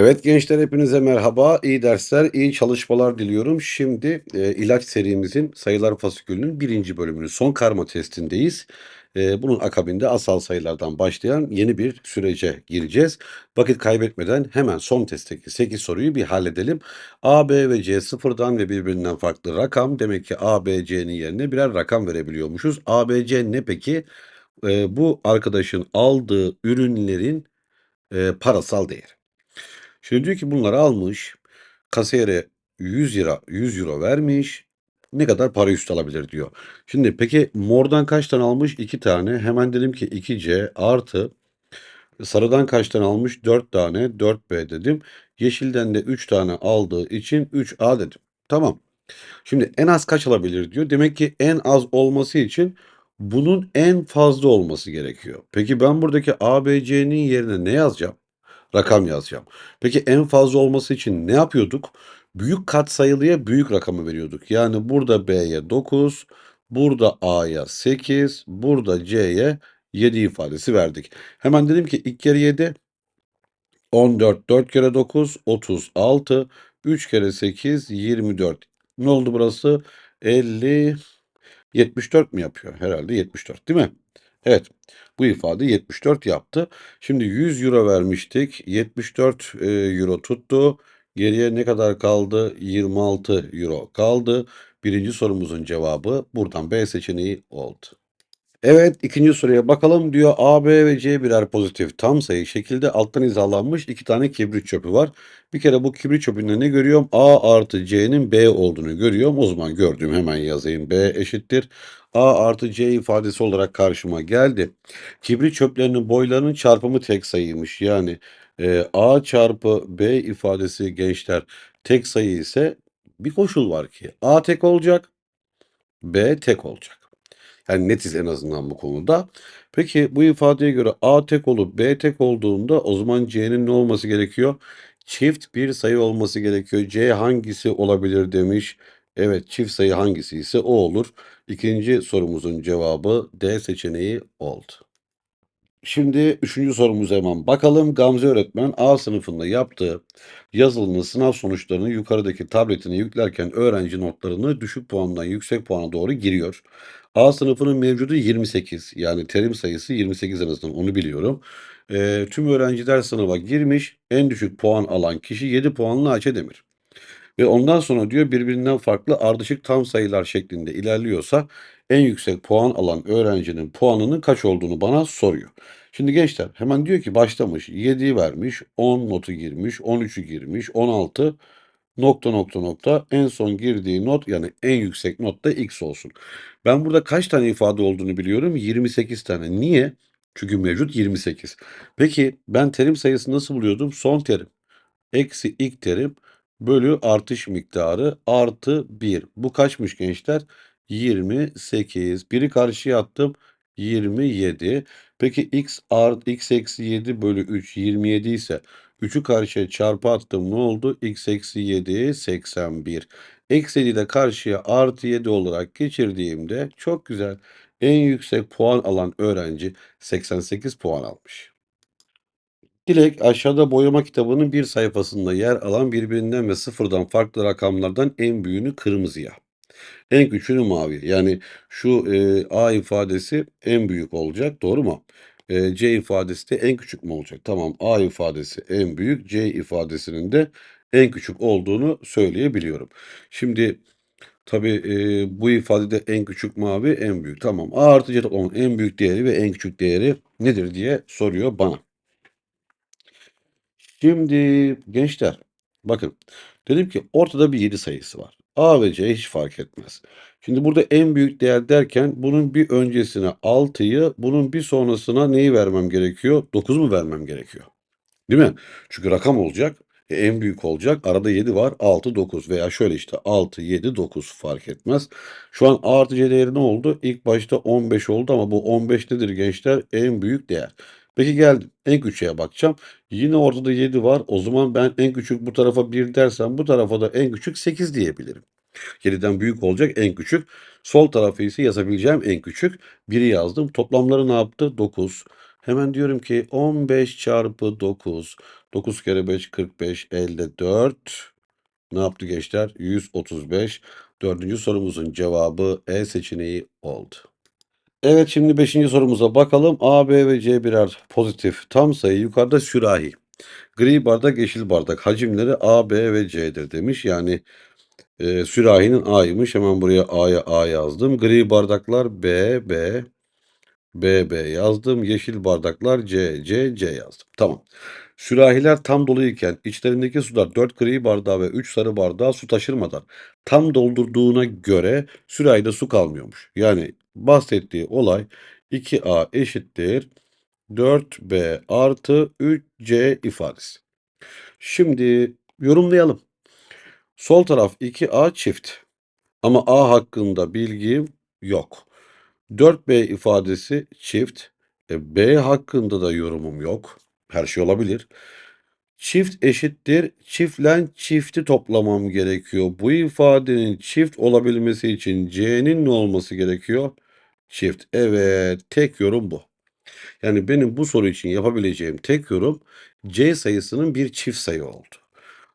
Evet gençler hepinize merhaba. İyi dersler, iyi çalışmalar diliyorum. Şimdi e, ilaç serimizin sayılar fasikülünün birinci bölümünün son karma testindeyiz. E, bunun akabinde asal sayılardan başlayan yeni bir sürece gireceğiz. Vakit kaybetmeden hemen son testteki 8 soruyu bir halledelim. A, B ve C sıfırdan ve birbirinden farklı rakam. Demek ki A, B, C'nin yerine birer rakam verebiliyormuşuz. A, B, C ne peki? E, bu arkadaşın aldığı ürünlerin e, parasal değeri. Şimdi diyor ki bunları almış, kasiyere 100 lira 100 euro vermiş. Ne kadar para üstü alabilir diyor. Şimdi peki mordan kaç tane almış? 2 tane. Hemen dedim ki 2C artı sarıdan kaç tane almış? 4 tane. 4B dedim. Yeşilden de 3 tane aldığı için 3A dedim. Tamam. Şimdi en az kaç alabilir diyor. Demek ki en az olması için bunun en fazla olması gerekiyor. Peki ben buradaki ABC'nin yerine ne yazacağım? Rakam yazacağım. Peki en fazla olması için ne yapıyorduk? Büyük katsayılıya büyük rakamı veriyorduk. Yani burada B'ye 9, burada A'ya 8, burada C'ye 7 ifadesi verdik. Hemen dedim ki 2 kere 7 14, 4 kere 9 36, 3 kere 8 24. Ne oldu burası? 50 74 mi yapıyor? Herhalde 74 değil mi? Evet. Bu ifade 74 yaptı. Şimdi 100 euro vermiştik. 74 e, euro tuttu. Geriye ne kadar kaldı? 26 euro kaldı. Birinci sorumuzun cevabı buradan B seçeneği oldu. Evet ikinci soruya bakalım diyor A, B ve C birer pozitif tam sayı şekilde alttan hizalanmış iki tane kibrit çöpü var. Bir kere bu kibrit çöpünde ne görüyorum? A artı C'nin B olduğunu görüyorum. O zaman gördüğüm hemen yazayım. B eşittir. A artı C ifadesi olarak karşıma geldi. Kibrit çöplerinin boylarının çarpımı tek sayıymış. Yani e, A çarpı B ifadesi gençler tek sayı ise bir koşul var ki A tek olacak, B tek olacak. Yani netiz en azından bu konuda. Peki bu ifadeye göre A tek olup B tek olduğunda o zaman C'nin ne olması gerekiyor? Çift bir sayı olması gerekiyor. C hangisi olabilir demiş. Evet çift sayı hangisi ise o olur. İkinci sorumuzun cevabı D seçeneği oldu. Şimdi üçüncü sorumuza hemen bakalım. Gamze öğretmen A sınıfında yaptığı yazılının sınav sonuçlarını yukarıdaki tabletine yüklerken öğrenci notlarını düşük puandan yüksek puana doğru giriyor. A sınıfının mevcudu 28 yani terim sayısı 28 en azından onu biliyorum. Ee, tüm öğrenciler sınava girmiş en düşük puan alan kişi 7 puanlı Ayça Demir. Ve ondan sonra diyor birbirinden farklı ardışık tam sayılar şeklinde ilerliyorsa en yüksek puan alan öğrencinin puanının kaç olduğunu bana soruyor. Şimdi gençler hemen diyor ki başlamış 7'yi vermiş 10 notu girmiş 13'ü girmiş 16 nokta nokta nokta en son girdiği not yani en yüksek not da x olsun. Ben burada kaç tane ifade olduğunu biliyorum 28 tane. Niye? Çünkü mevcut 28. Peki ben terim sayısını nasıl buluyordum? Son terim eksi ilk terim bölü artış miktarı artı 1. Bu kaçmış gençler? 28. Biri karşıya attım. 27. Peki x artı x eksi 7 bölü 3 27 ise 3'ü karşıya çarpı attım ne oldu? x eksi 7 81. Eksi 7 de karşıya artı 7 olarak geçirdiğimde çok güzel. En yüksek puan alan öğrenci 88 puan almış. Dilek aşağıda boyama kitabının bir sayfasında yer alan birbirinden ve sıfırdan farklı rakamlardan en büyüğünü kırmızıya, en küçüğünü mavi. Yani şu e, A ifadesi en büyük olacak, doğru mu? E, C ifadesi de en küçük mü olacak? Tamam, A ifadesi en büyük, C ifadesinin de en küçük olduğunu söyleyebiliyorum. Şimdi tabii e, bu ifadede en küçük mavi, en büyük. Tamam, A artı C toplamının en büyük değeri ve en küçük değeri nedir diye soruyor bana. Şimdi gençler bakın dedim ki ortada bir 7 sayısı var. A ve C hiç fark etmez. Şimdi burada en büyük değer derken bunun bir öncesine 6'yı bunun bir sonrasına neyi vermem gerekiyor? 9 mu vermem gerekiyor? Değil mi? Çünkü rakam olacak. E, en büyük olacak. Arada 7 var. 6, 9 veya şöyle işte 6, 7, 9 fark etmez. Şu an A artı C değeri ne oldu? İlk başta 15 oldu ama bu 15 nedir gençler? En büyük değer. Peki geldim en küçüğe bakacağım. Yine ortada 7 var. O zaman ben en küçük bu tarafa 1 dersem bu tarafa da en küçük 8 diyebilirim. 7'den büyük olacak en küçük. Sol tarafı ise yazabileceğim en küçük. 1'i yazdım. Toplamları ne yaptı? 9. Hemen diyorum ki 15 çarpı 9. 9 kere 5 45 elde 4. Ne yaptı gençler? 135. Dördüncü sorumuzun cevabı E seçeneği oldu. Evet şimdi beşinci sorumuza bakalım. A, B ve C birer pozitif tam sayı yukarıda sürahi. Gri bardak, yeşil bardak hacimleri A, B ve C'dir demiş. Yani e, sürahinin A'ymış. Hemen buraya A'ya A yazdım. Gri bardaklar B, B, B, B yazdım. Yeşil bardaklar C, C, C yazdım. Tamam. Sürahiler tam doluyken içlerindeki sular 4 gri bardağı ve 3 sarı bardağı su taşırmadan tam doldurduğuna göre sürahide su kalmıyormuş. Yani bahsettiği olay 2A eşittir 4B artı 3C ifadesi. Şimdi yorumlayalım. Sol taraf 2A çift. Ama A hakkında bilgim yok. 4B ifadesi çift. E, B hakkında da yorumum yok. Her şey olabilir. Çift eşittir. Çiftle çifti toplamam gerekiyor. Bu ifadenin çift olabilmesi için C'nin ne olması gerekiyor? Çift. Evet, tek yorum bu. Yani benim bu soru için yapabileceğim tek yorum C sayısının bir çift sayı oldu.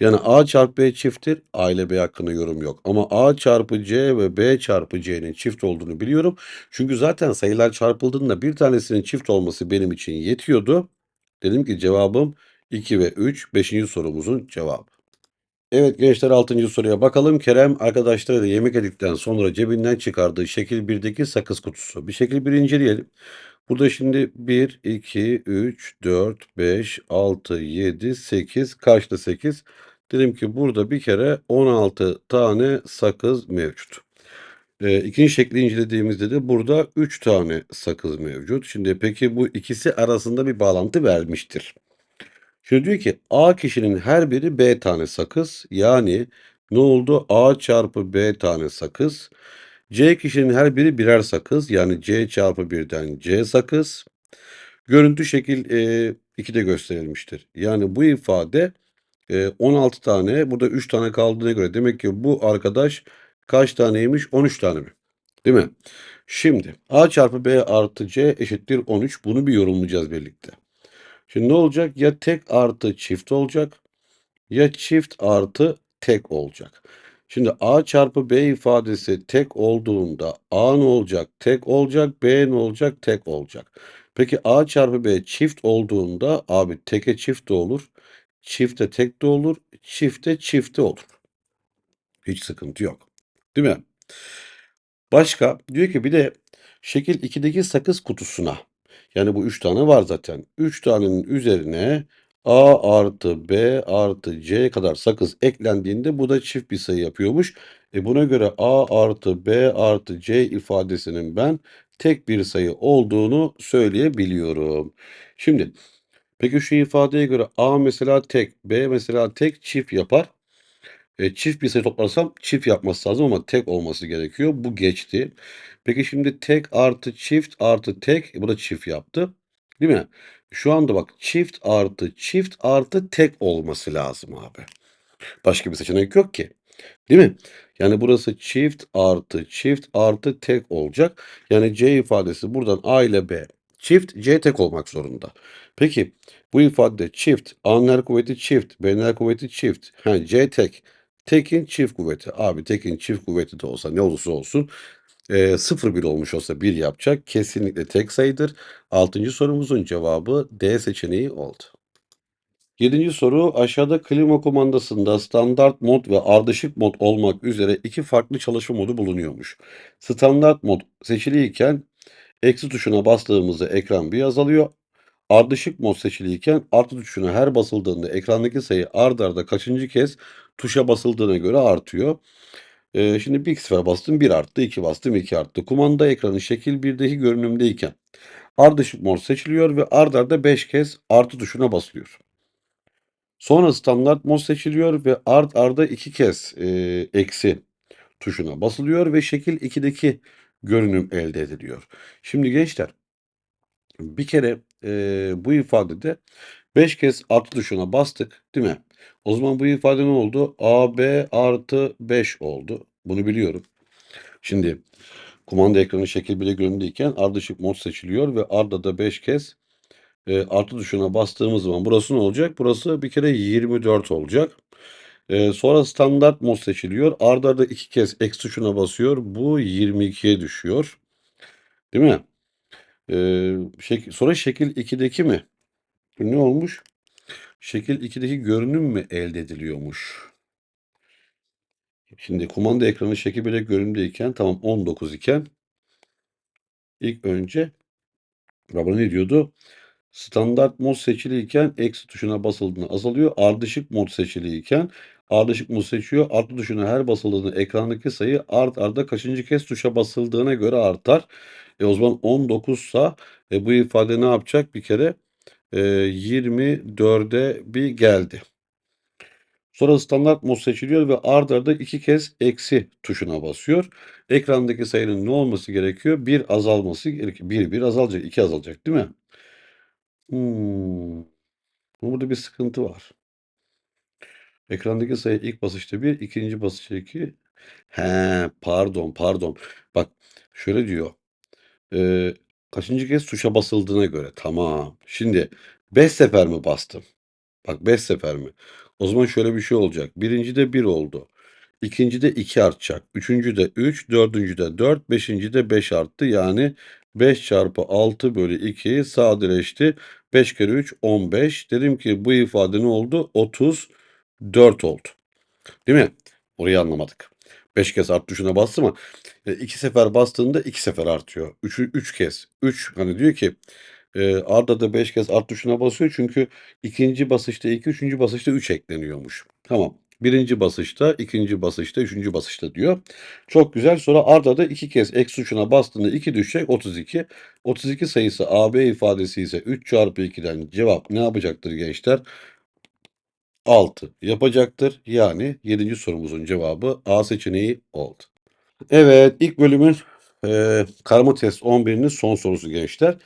Yani A çarpı B çifttir. A ile B hakkında yorum yok. Ama A çarpı C ve B çarpı C'nin çift olduğunu biliyorum. Çünkü zaten sayılar çarpıldığında bir tanesinin çift olması benim için yetiyordu. Dedim ki cevabım 2 ve 3. 5. sorumuzun cevabı. Evet gençler 6. soruya bakalım. Kerem arkadaşlarıyla yemek yedikten sonra cebinden çıkardığı şekil 1'deki sakız kutusu. Bir şekil bir inceleyelim. Burada şimdi 1, 2, 3, 4, 5, 6, 7, 8. Kaçta 8? Dedim ki burada bir kere 16 tane sakız mevcut. E, ikinci şekli incelediğimizde de burada 3 tane sakız mevcut. Şimdi peki bu ikisi arasında bir bağlantı vermiştir. Şimdi diyor ki A kişinin her biri B tane sakız. Yani ne oldu? A çarpı B tane sakız. C kişinin her biri birer sakız. Yani C çarpı 1'den C sakız. Görüntü şekil e, 2'de gösterilmiştir. Yani bu ifade e, 16 tane. Burada 3 tane kaldığına göre demek ki bu arkadaş kaç taneymiş? 13 tane mi? Değil mi? Şimdi A çarpı B artı C eşittir 13. Bunu bir yorumlayacağız birlikte. Şimdi ne olacak? Ya tek artı çift olacak ya çift artı tek olacak. Şimdi A çarpı B ifadesi tek olduğunda A ne olacak? Tek olacak. B ne olacak? Tek olacak. Peki A çarpı B çift olduğunda abi teke çift de olur. Çifte tek de olur. Çifte çifte olur. Hiç sıkıntı yok. Değil mi? Başka diyor ki bir de şekil 2'deki sakız kutusuna yani bu 3 tane var zaten. 3 tanenin üzerine A artı B artı C kadar sakız eklendiğinde bu da çift bir sayı yapıyormuş. E buna göre A artı B artı C ifadesinin ben tek bir sayı olduğunu söyleyebiliyorum. Şimdi peki şu ifadeye göre A mesela tek, B mesela tek çift yapar. E, çift bir sayı toplarsam çift yapması lazım ama tek olması gerekiyor. Bu geçti. Peki şimdi tek artı çift artı tek e, bu da çift yaptı. Değil mi? Şu anda bak çift artı çift artı tek olması lazım abi. Başka bir seçenek yok ki. Değil mi? Yani burası çift artı çift artı tek olacak. Yani C ifadesi buradan A ile B çift C tek olmak zorunda. Peki bu ifade çift A'nın kuvveti çift B'nin kuvveti çift. Ha, C tek. Tekin çift kuvveti. Abi tekin çift kuvveti de olsa ne olursa olsun e, 0 bir olmuş olsa 1 yapacak. Kesinlikle tek sayıdır. Altıncı sorumuzun cevabı D seçeneği oldu. Yedinci soru aşağıda klima kumandasında standart mod ve ardışık mod olmak üzere iki farklı çalışma modu bulunuyormuş. Standart mod seçiliyken eksi tuşuna bastığımızda ekran bir azalıyor. Ardışık mod seçiliyken artı tuşuna her basıldığında ekrandaki sayı ard arda kaçıncı kez tuşa basıldığına göre artıyor. Ee, şimdi bir sefer bastım 1 arttı, 2 bastım 2 arttı. Kumanda ekranı şekil 1'deki görünümdeyken ardışık mod seçiliyor ve ard arda 5 kez artı tuşuna basılıyor. Sonra standart mod seçiliyor ve ard arda 2 kez e, eksi tuşuna basılıyor ve şekil 2'deki görünüm elde ediliyor. Şimdi gençler bir kere e, bu ifadede 5 kez artı tuşuna bastık değil mi? O zaman bu ifade ne oldu? AB artı 5 oldu. Bunu biliyorum. Şimdi kumanda ekranı şekil 1'e göründüyken ardışık mod seçiliyor ve arda da 5 kez Eee, artı tuşuna bastığımız zaman burası ne olacak? Burası bir kere 24 olacak. Eee, sonra standart mod seçiliyor. Arda arda iki kez eksi tuşuna basıyor. Bu 22'ye düşüyor. Değil mi? Eee, şek sonra şekil 2'deki mi? Ne olmuş? Şekil 2'deki görünüm mü elde ediliyormuş? Şimdi kumanda ekranı şekil 1'e görünümdeyken tamam 19 iken ilk önce baba ne diyordu? Standart mod seçiliyken eksi tuşuna basıldığında azalıyor. Ardışık mod seçiliyken ardışık mod seçiyor. Artı tuşuna her basıldığında ekrandaki sayı art arda kaçıncı kez tuşa basıldığına göre artar. E o zaman 19 sa e, bu ifade ne yapacak? Bir kere e, 24'e bir geldi. Sonra standart mod seçiliyor ve ard arda iki kez eksi tuşuna basıyor. Ekrandaki sayının ne olması gerekiyor? Bir azalması gerekiyor. Bir bir azalacak, iki azalacak değil mi? Hmm. Burada bir sıkıntı var. Ekrandaki sayı ilk basışta 1, ikinci basışta 2. He, pardon, pardon. Bak şöyle diyor. Ee, kaçıncı kez tuşa basıldığına göre. Tamam. Şimdi 5 sefer mi bastım? Bak 5 sefer mi? O zaman şöyle bir şey olacak. Birinci de 1 oldu. İkinci de 2 artacak. Üçüncü de 3, dördüncü de 4, beşinci de 5 arttı. Yani 5 çarpı 6 bölü 2 sadeleşti. 5 kere 3 15. Dedim ki bu ifade ne oldu? 34 oldu. Değil mi? Orayı anlamadık. 5 kez art tuşuna bastı mı? 2 sefer bastığında 2 sefer artıyor. 3 3 kez. 3 hani diyor ki e, arda da 5 kez art tuşuna basıyor çünkü ikinci basışta 2, üçüncü basışta 3 ekleniyormuş. Tamam. Birinci basışta, ikinci basışta, üçüncü basışta diyor. Çok güzel. Sonra arda da iki kez eksi tuşuna bastığında 2 düşecek 32. 32 sayısı AB ifadesi ise 3 çarpı 2'den cevap ne yapacaktır gençler? 6 yapacaktır. Yani 7. sorumuzun cevabı A seçeneği oldu. Evet ilk bölümün e, karma test 11'inin son sorusu gençler.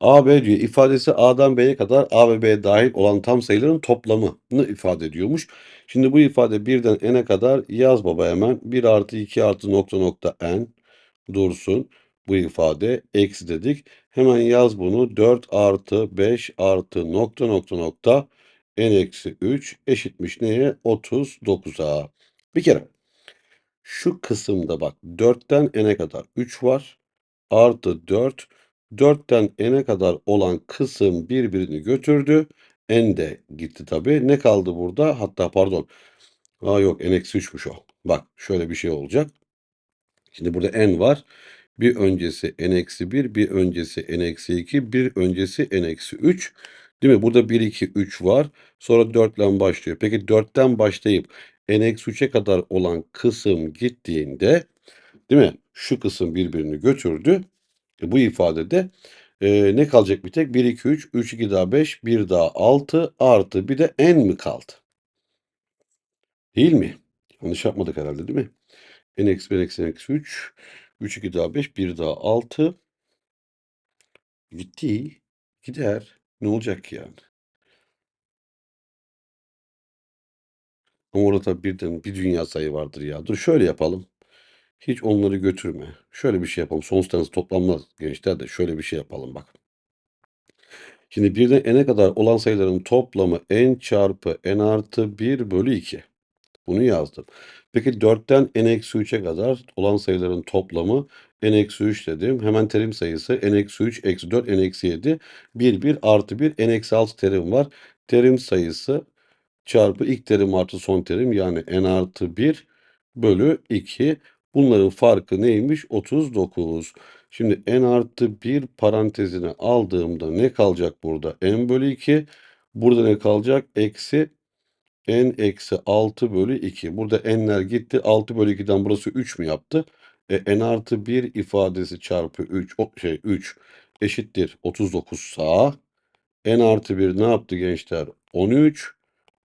A, B diyor ifadesi A'dan B'ye kadar A ve B dahil olan tam sayıların toplamını ifade ediyormuş. Şimdi bu ifade 1'den n'e kadar yaz baba hemen. 1 artı 2 artı nokta nokta n dursun. Bu ifade eksi dedik. Hemen yaz bunu 4 artı 5 artı nokta nokta nokta n eksi 3 eşitmiş neye? 39'a. Bir kere şu kısımda bak 4'ten n'e kadar 3 var. Artı 4. 4'ten n'e kadar olan kısım birbirini götürdü. N de gitti tabii. Ne kaldı burada? Hatta pardon. Aa yok n eksi 3'müş o. Bak şöyle bir şey olacak. Şimdi burada n var. Bir öncesi n eksi 1, bir öncesi n eksi 2, bir öncesi n eksi 3. Değil mi? Burada 1, 2, 3 var. Sonra 4 ile başlıyor. Peki 4'ten başlayıp n eksi 3'e kadar olan kısım gittiğinde değil mi? Şu kısım birbirini götürdü. E, bu ifadede e, ne kalacak bir tek? 1, 2, 3, 3, 2 daha 5, 1 daha 6 artı bir de n mi kaldı? Değil mi? Yanlış yapmadık herhalde değil mi? n eksi 1 eksi n eksi 3, 3, 2 daha 5, 1 daha 6. Gitti. Gider. Ne olacak ki yani? Ama orada birden bir dünya sayı vardır ya. Dur şöyle yapalım. Hiç onları götürme. Şöyle bir şey yapalım. Tanesi toplanmaz gençler de şöyle bir şey yapalım bak. Şimdi birden n'e kadar olan sayıların toplamı n çarpı n artı 1 bölü 2. Bunu yazdım. Peki 4'ten n eksi 3'e kadar olan sayıların toplamı n eksi 3 dedim. Hemen terim sayısı n eksi 3 eksi 4 n eksi 7. 1 1 artı 1 n eksi 6 terim var. Terim sayısı çarpı ilk terim artı son terim yani n artı 1 bölü 2. Bunların farkı neymiş? 39. Şimdi n artı 1 parantezine aldığımda ne kalacak burada? n bölü 2. Burada ne kalacak? Eksi n eksi 6 bölü 2. Burada n'ler gitti. 6 bölü 2'den burası 3 mü yaptı? E, n artı 1 ifadesi çarpı 3 o, şey 3 eşittir 39 sağ. n artı 1 ne yaptı gençler? 13.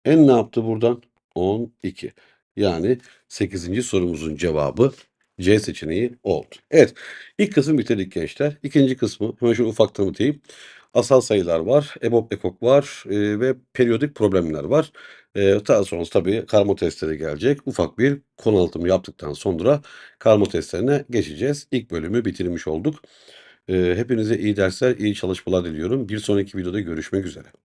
n ne yaptı buradan? 12. Yani 8. sorumuzun cevabı C seçeneği oldu. Evet. ilk kısmı bitirdik gençler. İkinci kısmı hemen şöyle ufak tanıtayım. Asal sayılar var, EBOB, EKOK var e, ve periyodik problemler var. E, daha sonra tabii karma testleri gelecek. Ufak bir konu anlatımı yaptıktan sonra karma testlerine geçeceğiz. İlk bölümü bitirmiş olduk. Eee, hepinize iyi dersler, iyi çalışmalar diliyorum. Bir sonraki videoda görüşmek üzere.